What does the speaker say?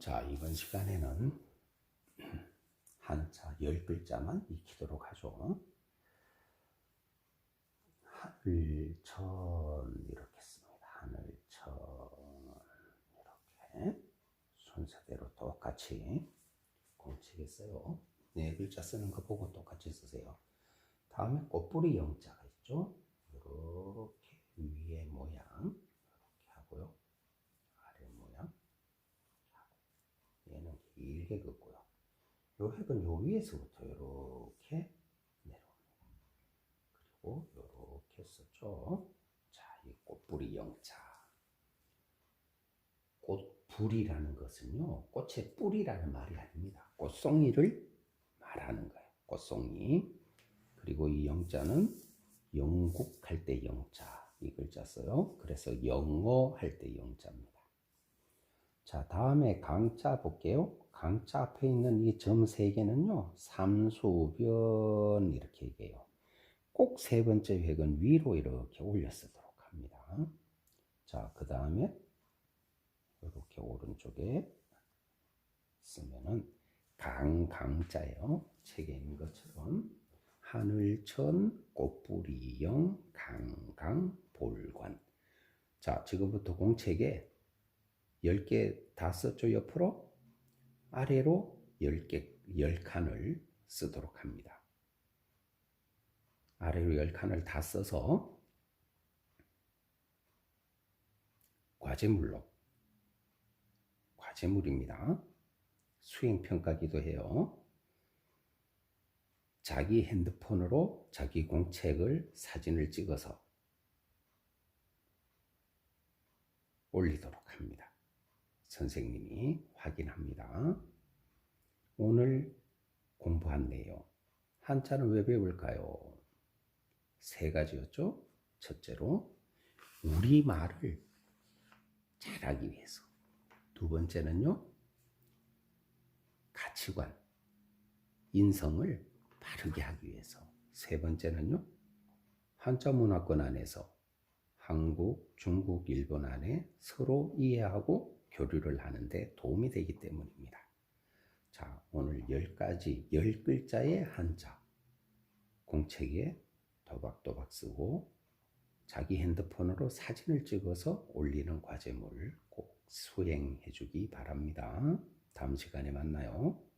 자, 이번 시간에는 한자 열 글자만 익히도록 하죠. 하늘천 이렇게 씁니다. 하늘천 이렇게 순서대로 똑같이 써요. 네 글자 쓰는 거 보고 똑같이 쓰세요. 다음에 꽃뿌리 영자가 있죠. 이렇게 위에 모양 이렇게 하고요. 아래 모양 길게 긋고요. 요 획은 요 위에서부터 이렇게 내려옵니다. 그리고 이렇게 썼죠. 자, 이 꽃뿌리 영자. 꽃불이라는 것은요, 꽃의 뿌리라는 말이 아닙니다. 꽃송이를 말하는 거예요. 꽃송이. 그리고 이 영자는 영국 할 때 영자 이 글자 써요. 그래서 영어 할 때 영자입니다. 자, 다음에 강자 볼게요. 강자 앞에 있는 이 점 세 개는요, 삼수변 이렇게 얘기해요. 꼭 세 번째 획은 위로 이렇게 올려 쓰도록 합니다. 자, 그 다음에 이렇게 오른쪽에 쓰면은 강, 강자예요. 책에 있는 것처럼 하늘천, 꽃뿌리영, 강강, 볼관. 자, 지금부터 공책에 10개 다 썼죠, 옆으로? 아래로 10개, 10칸을 쓰도록 합니다. 아래로 10칸을 다 써서 과제물로, 과제물입니다. 수행평가기도 해요. 자기 핸드폰으로 자기 공책을 사진을 찍어서 올리도록. 선생님이 확인합니다. 오늘 공부한 내용. 한자는 왜 배울까요? 세 가지였죠. 첫째로, 우리말을 잘하기 위해서. 두 번째는요, 가치관, 인성을 바르게 하기 위해서. 세 번째는요, 한자 문화권 안에서 한국, 중국, 일본 안에 서로 이해하고 교류를 하는데 도움이 되기 때문입니다. 자, 오늘 열 가지, 열 글자의 한자 공책에 도박도박 쓰고 자기 핸드폰으로 사진을 찍어서 올리는 과제물을 꼭 수행해 주기 바랍니다. 다음 시간에 만나요.